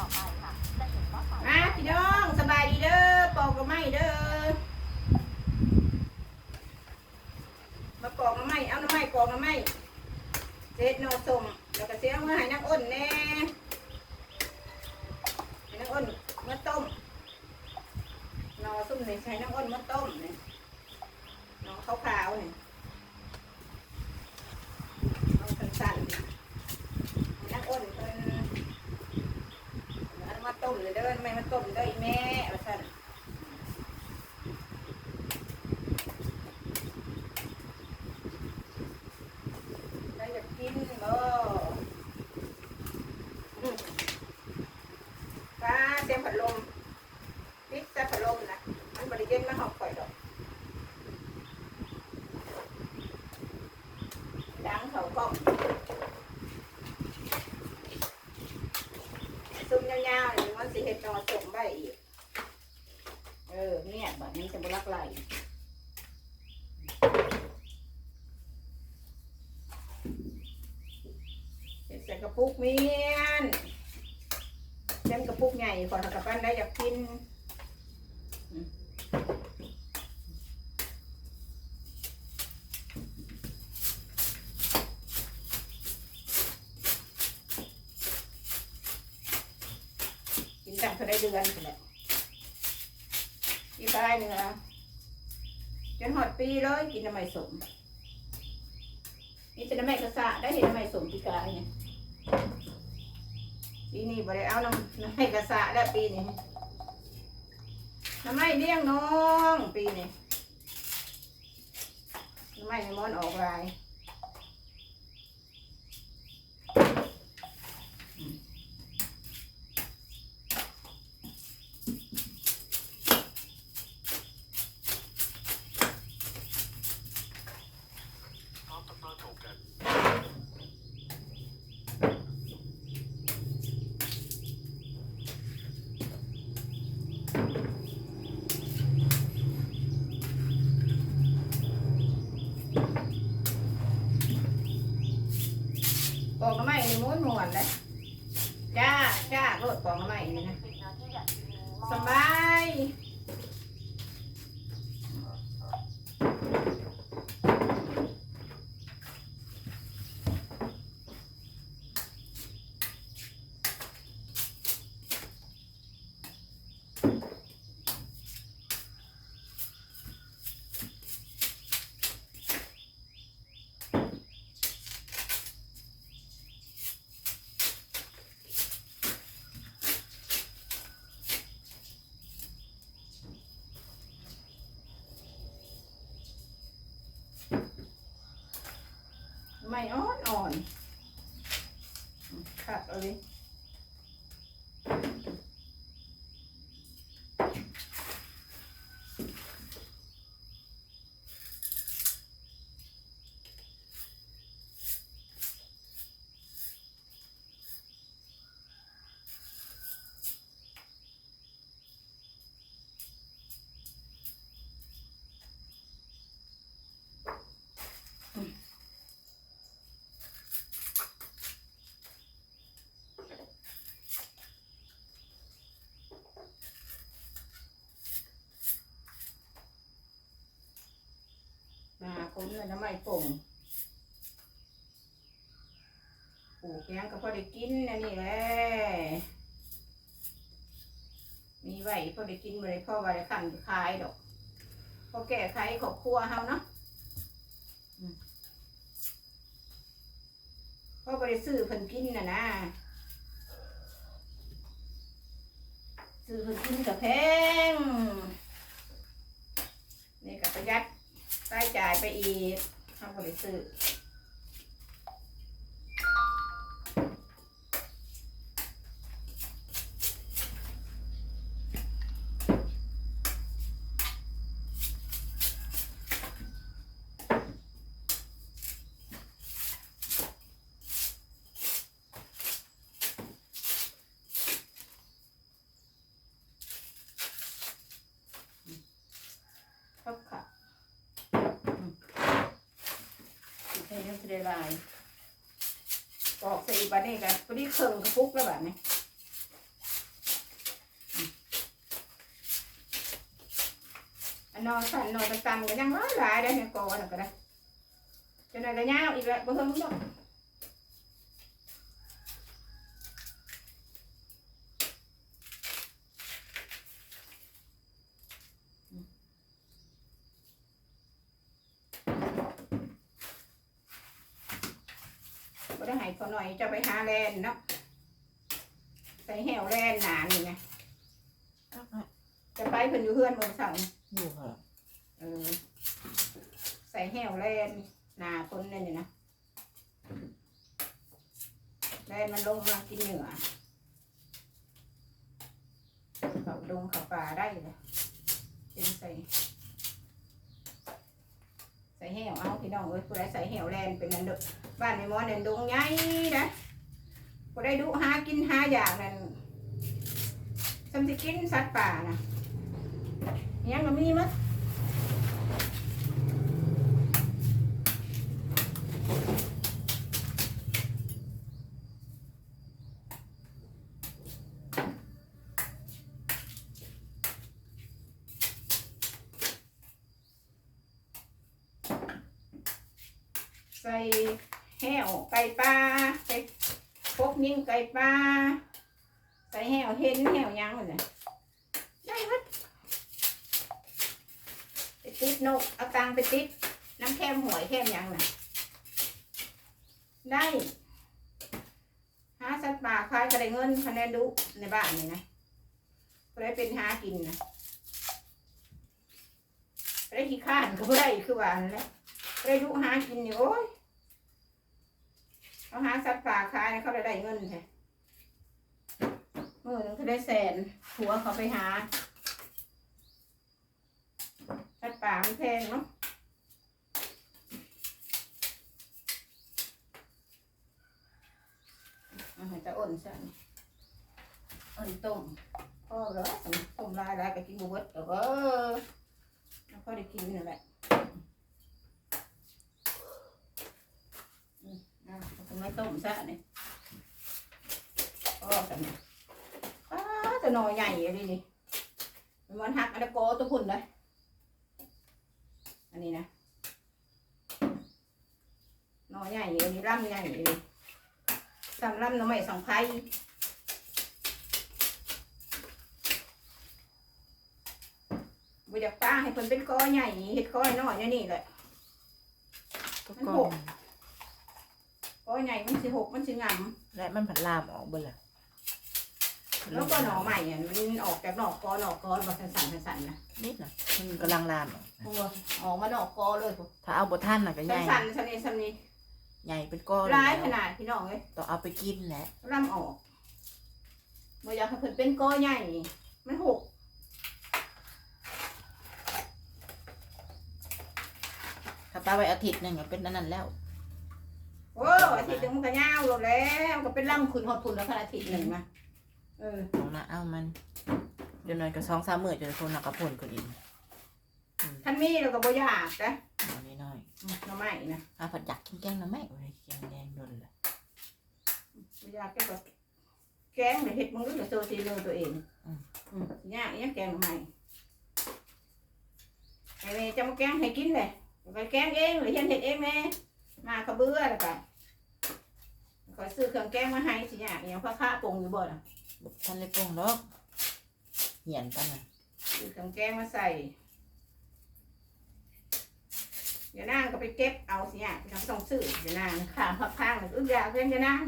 ต่อไปค่ะจะเห็นว่าฝ่ายมาพี่น้องสบายดีเด้อปอกก็ไม่เด้อมาปอกน้ำไม้เอาน้ำไม้ปอกน้ำไม้เจ็ดโนสมแล้วก็เสียงมาให้นักอ้นแน่ให้นักอ้นมาต้มนอซุ่มนี่ยใช้นักอ้นมาต้มเนี่ยนอขาวๆนี่ยเอาสั้นๆนี่ให้นักอ้นเพิ่น อันมา ต้มเลยเด้อไม่มาต้มเด้ออีแม่ว่าซั่นได้อยากกินบ่อืมปลาเสียงพัดลมปิดแต่พัดลมนะมันบริเวณมาหอกข่อยดอกดังเขากล้อง ซุ่มยาวๆนี่มันสิเห็ดจอส่งได้อีก เนี่ยแบบนี้จะบรักไหลเห็ดใส่กระปุกเมียนเต็มกระปุกใหญ่ก่อนกับปั้นได้อยากกินอืมกินตั้งเขาได้เดือนแหละกินได้เนื้อจนหอด ปีเลยกินน้ำไม่สม นี่จะน้ำไม่กระสะได้เห็นน้ำไม่สมที่กายเนี่ยปีนี้บริเอาน้ำน้ำไม่กระสะแล้วปีนี้น้ำไม้เลี้ยงน้องปีนี้น้ำไม้ในมอนออกลาย ปอกน้ำไม้นี่ม้วนม้วนเลยจ้าจ้ารถปอก น้ำไม้นี่นะปิดนะที่อยากกินหม้อ สบายไม่ อ่อนอ่อนขัดเอาเลย มาผมเลยน้ำไม่ป่งปลูกยังก็พอได้กินนะนี่แหละมีไหวพอได้กินมาเลยพ่อว่าได้ขันขายดอกพอแก้ไขขอบครัวเฮาเนาะพ่อไปซื้อเพิ่นกินน่ะนะซื้อเพิ่นกินกับแพงนี่กับประหยัด รายจ่ายไปอีกทำบริสุทธิ์ มันจะได้ลายตอกใส่บันนี้กันก็ได้เครื่องกระปุกแล้วแบบนี้นอนสั่นนอนตันๆก็ยังร้ายได้เนี่ยกอน่ะก็ได้จนไหนก็ยาวอีกแล้วบ่เฮิงดอก บ่ได้ให้เขาหน่อยจะไปหาแลนเนาะใส่แหวแลนหนานี่ไงจะไปเพิ่นอยู่เฮือนเมืองเสาอยู่ค่ะเออใส่แห้วแลนหนาคนนั่นนี่นะแลนมันลงมากินเหนือเขาดงเขาป่าได้เลยเป็นใส่ ใส่แหวเอาพี่น้องเอ้ยผู้ใดใส่แหวแลนเป็นนันเดกบ้านในมอนันดงใหญ่นะผู้ใดดูหากินหาอย่างนั่นสำสิกินสัตว์ป่านะยังก็มีมั้ย ใส่แห้วไก่ปลาใส่พกนิ่งไก่ปลา ใส่แหวเห็นแหวยังหมดเลยได้หมดไปติดนกเอาตังไปติดน้ำแคมหวยแคมยังน่ะได้หาสัตว์ป่าคายก็ได้เงินคะแนนดุในบ้านนี่นะก็ได้เป็นหากินนะก็ได้ขี้ข้านก็บ่ได้คือว่านั่นแหละไปดูหากินอยู่โอ้ยเอาหาสัตว์ป่าขายเขาได้ได้เงินแท้ มื่อนึงเขาได้แสนหัวเขาไปหาสัตว์ป่ามันแพงเนาะอาหารจะอ่อนสั่นอ่อนต้มพ่อเหรอต้มลายลายไปกินบุบดแต่ว่าแล้วก็ได้กินนั่นแหละอะทำไมต้มซะเนี่ยก็กันเนี่ยอ้าจะ หน่อใหญ่อะไรนี่มันวันหักอันตะโกตัวพุ่นเลย อันนี้นะหน่อใหญ่อันนี้ร่ำใหญ่เลยสำร่ำหน่อไม้สองไผ่บุอยากป้าให้เพิ่นเป็นก้อใหญ่เห็ดก้อยน้อยเนี่ยนี่แหละก็มันกอหงกก้อยใหญ่มันสิหกมันสิงำและมันผัดลามออกเบิ่ละ แล้วก็หน่อใหม่อะมันออกจากหนอกกอหนอกกอแบบสั่นๆสั่นๆนะนิดน่ะมันกำลังลามออกพวกออกมาหนอกกอเลยพวกถ้าเอาบท่านน่ะก็ใหญ่สั่นๆสั่นๆสั่นๆนี่ใหญ่เป็นก้อนร้ายแล้วขนาดพี่น้องเลยต้องเอาไปกินแหละร่ำออกบ่อยากให้เพิ่นเป็นกอใหญ่มันหกถ้าป้าไว้อาทิตย์หนึงก็เป็นอันนั้นแล้ว โอ้อาทิตย์หนึงมันก็ยาวหมดแล้วก็เป็นร่ำขุนหดขุนแล้วขนาดอาทิตย์หนึ่งมา เออตรงนั้นเอามันเดี๋ยวหน่อยก็สองสามมื้อจนคนหนักกระพนคนอีกท่านมีแล้วก็บ่อยากนะเอาน้อยอืมหน่อไม้นะๆเอาผัดยักกินแกงหน่อไม้โอ้ยแกงแดงโดนเลยบ่อยากแกก็แกงเดี๋ยวเฮ็ดมึงรู้จักโซซีโนตัวเองอืมยากอีหยังแกงหน่อไม้ไอ้นี่จะมาแกงให้กินเลยไปแกงเองหรือเฮ็ดเฮ็ดเองแม่มาเขาเบื่อแล้วก็ขอซื้อเครื่องแกงมาให้สิยากอหย่างพ่อค้าปรุงอยู่บ่ล่ะบอก ท่านเลยปรุงดอกเหียนกันน่ะซื้อเครื่องแกงมาใส่เดี๋ยวนางก็ไปเก็บเอาสิยากไปทำส่งซื้อเดี๋ยวนางขามพักข้างหนึ่งอึ้งยาเพื่อนเดี๋ยวนาง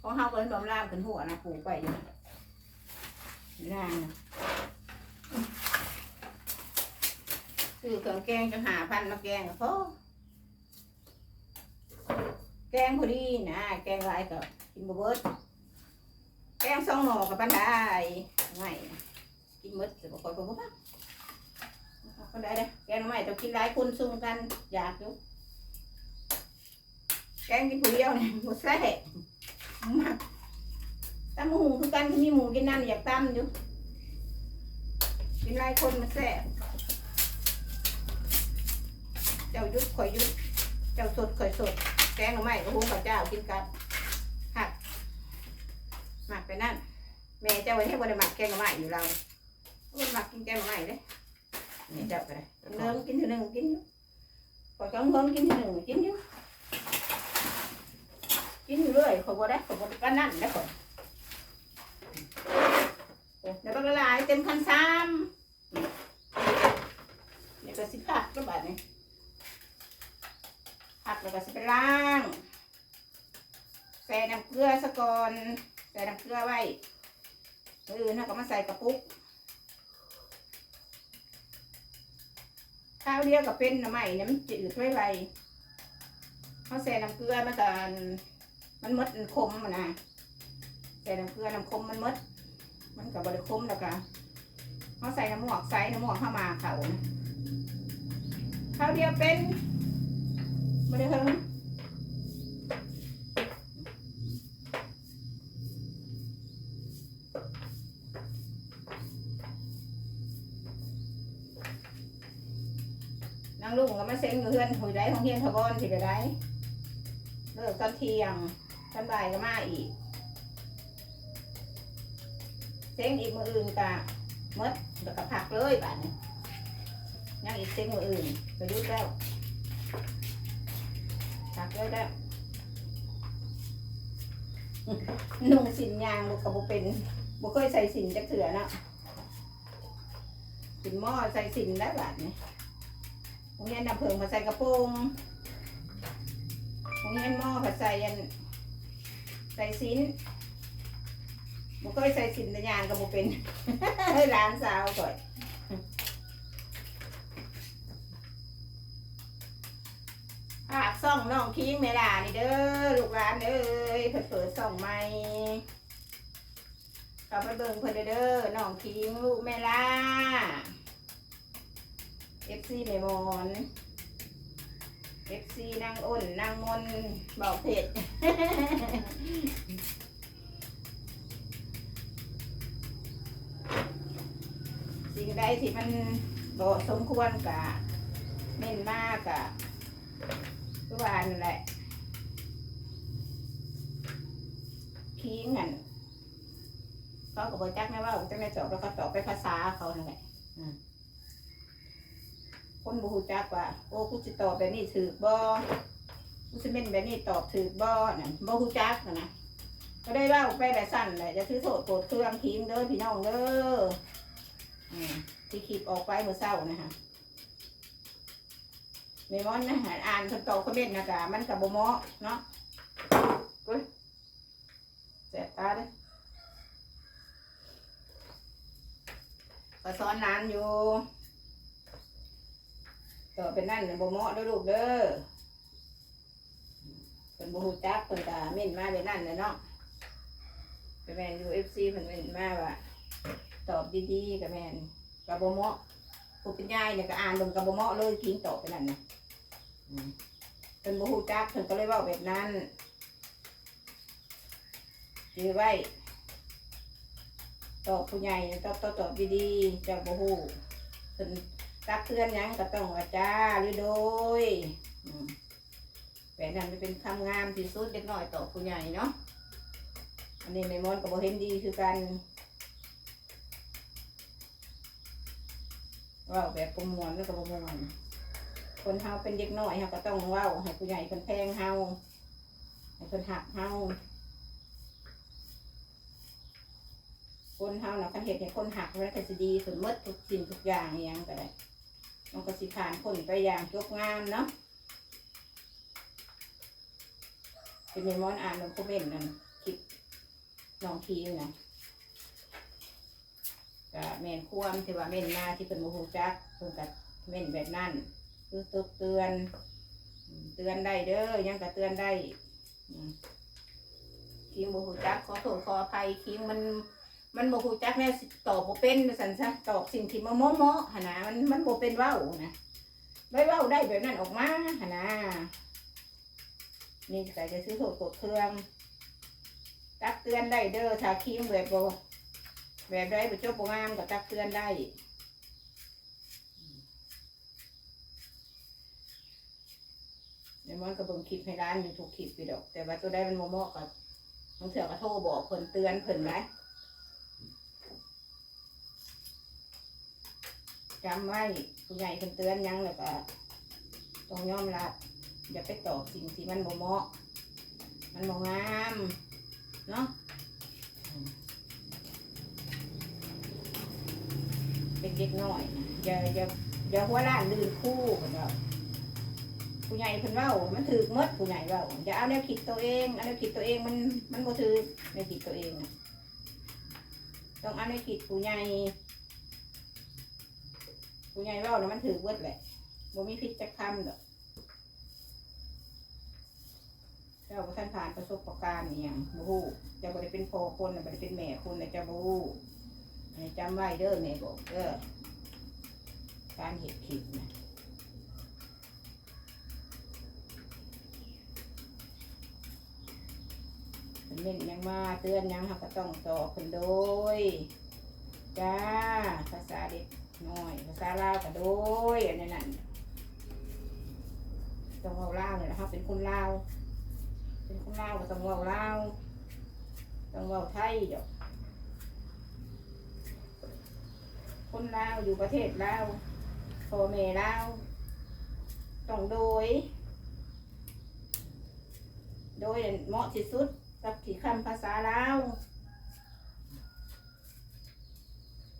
ของเฮาก็เป็นบำรามขึ้นหัวนะปลูกไปอยู่เดี๋ยวนางน่ะซื้อเครื่องแกงจะหาพันมาแกงก็พอแกงพอดีนะแกงหลายก็กินบ่เบิด แกงสองหน่อกับปันได้ง่ายนะกินมดแต่บ่ค่อยบ่บ่คนได้เด้อแกงใหม่ต้องกินหลายคนซุ่มกันอยากอยู่แกงกินผู้เดียวเนี่ยบ่แซ่มักตำหมูคือกันมีหมูกินน้ำอยากตำอยู่กินหลายคนมันแซ่บเจ้ายุดข่อยยุดเจ้าสดข่อยสดแกงหน่อไม้ก็หุงกับเจ้ากินกับ นั่นแม่เจ้าไว้ให้บริหมักแกงหน่อไม้อยู่เราบริหมักกินแกงหน่อไม้เลยนี่เจ้าก็ได้เริ่มกินเทีหนึ่งกินอยู่พอจังเพิ่มกินเทีหนึ่งกินอยู่กินอยู่เรื่อยขาบ่ได้ขาบ่ได้ก็นั่นได้เขาแล้วก็ละลายเต็มคันซ้ำเนี่ก็สิผักก็แบบนี้ผักแล้วก็สิไปล้างใส่น้ำเกลือสะก่อน ส่น้ำเกลือไว้มืออื่นเราก็มาใส่กระปุกข้าวเดียวกับเป็นน้ำใหม่เนี่ยมันจืดไว้ไวเขาใส่น้ำเกลือมันก็มันมดมันคมมันนะใส่น้ำเกลือน้ำคมมันมด มันกับบริคมแล้วก็เขาใส่น้ำหมวกใส่น้ำหมวกเข้ามาเขานะข้าวเดียวเป็นไม่ได้เพิ่ง อยู่เฮือนหุยได้ของเฮียนทบอนสิไปได้เลิกตอนเที่ยงตอนบ่ายก็มาอีกเซ็งอีกมืออื่นกะมดแล้วก็ผักเลยป่านนี้ยังอีกเซ็งมืออื่นก็ยุดแล้วผักเลยแล้วนุ่งสินยางบุกกระบุเป็นบุเคยใส่สินจักเถื่อนะสินหม้อใส่สินได้บาดนี้ โรงเรียนนำเพิงมาใส่กระโปรงโรงเรียนหม้อผัดใส่ยันใส่สินมันก็ใส่สินตะยานกับโมเป็นร้านสาวก่อนภาคซ่องน้องคิงเมลานี่เด้อลูกหลานเอ้ยเพิ่นเปิดซ่องใหม่กลับไปเบิ่งเพิ่นเด้อเด้อน้องคิงลูกแม่ล่า เอฟซีแม่มอนเอฟซีนางอ้นนางมนบอกเผ็ดสิ่งใดที่มันบ่สมควรกะเม่นมากกะก็ว่านั่นแหละคิงอันเขาก็บอกจักนะว่าจักในจอบแล้วก็ตอบไปภาษาเขานั่นแหละอืม คนบูฮูจักว่า โอ้กูจะตอบแบบนี้ถือบ่กูจะเม่นแบบนี้ตอบถือบ่นั่นบ่ฮูจักนะนะก็ได้เล่าไปแบบสั้นแหละจะถือโทษโกรธเครื่องคิงเด้อพี่น้องเด้ออืมที่คลิปออกไปเมื่อเช้านะคะเมมอนนะฮะอ่านคำตอบคอมเมนต์นะกะมันกับโบเหมอเนาะเว้ยแสบตาเลยก็สอนนานอยู่ ต่อเป็นนั่นโบเหมอเด้อลูกเด้อเป็นบูฮูจักเป็นกาเม่นมาเป็นนั่นเลยเนาะเป็นแมนยูเอฟซีเป็นเม่นมาว่าตอบดีๆกับแมนกับบเหมอผู้เป็นยายเนี่ยก็อ่านลงกับบเหมอเลยทิ้งตอบไปนั่นนะอืมเป็นบูฮูจักเพิ่นก็เลยเว่าแบบนั้นจือไว้ตอบผู้ใหญ่ตอบตอบดีๆจากบูฮูเพิ่น ตักเตือนยังก็ต้องว่าจ้าหรือโดยแบบนั้นจะเป็นคำงามที่สุดเด็กน้อยต่อผู้ใหญ่เนาะอันนี้แม่มอนกับโบเห็นดีคือกันว่าแบบประมวลแล้วก็ประมวลคนเฮาเป็นเด็กน้อยเฮาก็ต้องว้าให้ผู้ใหญ่เพิ่นแพงเฮาให้เพิ่นหักเฮาคนเฮาน่ะคันเฮ็ดให้คนหักแล้วก็สิดีถึงหมดทุกสิ่งทุกอย่างอหยังก็ได้ มันก็สิผ่านคนไปอย่างจบงามเนาะเป็นในมอนอ่านลงคอมเมนต์นั่นคลิปน้องทีนะก็แม่นควมที่ว่าแม่นมาที่เป็นโมโหจักเพิ่นก็แม่นแบบนั้นคือตุกเตือนเตือนได้เด้อยังก็เตือนได้คิงโมโหจักขอโทษขออภัยคิงมัน มันโมโหจักแน่สิตอบบ่เป็นสันซะตอบสิ่งที่มาโมโมหนนะมันมันบ่เป็นเว้านะไม่เว้าได้แบบนั้นออกมาหนนะนี่แต่จะซื้อโทษกดเครื่อง ตักเตือนได้เด้อถ้าคิงแบบบ่แบบได้ไปจบโปงงามก็ตักเตือนได้เดี๋ยวมันก็เบิ่งคลิปให้ร้านอยู่ทุกคลิปไปดอก แต่ว่าตัวได้มันโมโมก็บางเถื่อก็โทรบอกเพิ่นเตือนเพิ่นไหม จำไว้ผู้ใหญ่คนเตือนยังแล้วก็ต้องยอมรับ อย่าไปตอบสิ่งที่มันบ่เหมาะ มันบ่งามเนาะเป็นเด็กน้อยนะอย่าอย่าอย่าหัวล้านลื่นคู่กันเราผู้ใหญ่เพิ่นเว้ามันถือมดผู้ใหญ่เว้าอย่าเอาแนวคิดตัวเองเอาแนวคิดตัวเองมันมันบ่ถือแนวคิดตัวเองนะต้องเอาแนวคิดผู้ใหญ่ ผู้ใหญ่เว่าแล้วมันถือเบิดแหละบ่มีพิษจักคำดอกเจ้าท่านผ่านประสบการณ์อหย่างบ่ฮู้เจะบ่ได้เป็นพ่อคนนะบ่ได้เป็นแม่คนนะจะบ่ฮู้ให้จำไว้เด้อแม่บอกเด้อการเห็ดผิดนะเป็นเม่นยังมาเตือนยังเราก็ต้องตอคนโดย จ้า ภาษาเด็ก น้อยภาษาลาวก็โดยอันนั้นต้องเว้าลาวเนี่ยนะครับเป็นคนลาว เป็นคนลาวก็ต้องเว้าลาวต้องเว้าไทยเดี๋ยวคนลาวอยู่ประเทศลาวพ่อแม่ลาวต้องโดย โดยเหมาะที่สุดกับที่คำภาษาลาว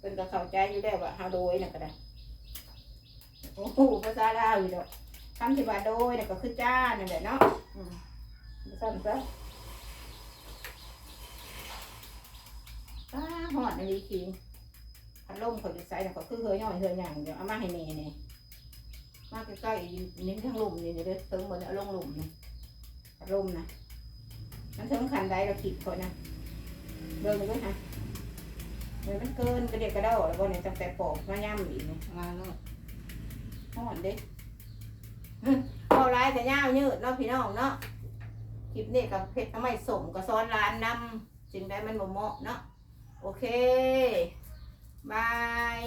เป็นก็เข้าใจอยู่แล้วว่าเฮาโดยน่ะก็ได้โอ้โหภาษาลาวอยู่ดอกคำที่ว่าโดยน่ะก็คือจ้านั่นแหละเนาะอืมสั่นซะป้าหอดอันนี้คิงพัดลมเขาจะใส่น่ะก็คือเฮยย่อยเฮยหยังเดี๋ยวเอามาให้แม่นี่มาใกล้ๆนิ้นทั้งลมนี่เดี๋ยวเด้อเติมหมดเอาลงลมนี่พัดลมนะมันถึงขันใดเราคิดก่อนนะเบิ่งด้วยฮะ เดี๋ยวมันเกินกระเดียกกระเด้าแล้วก็เนี่ยตั้งแต่ปอกมาย่ำอีกเนี่ยมาเนาะห่อนเด็กเอาลายแต่ย่ายืดเนาะพี่น้องเนาะคลิปนี้กับเพชรทำไมสมกับซ้อนร้านนำสิ่งใดมันเหมาะเนาะโอเคบาย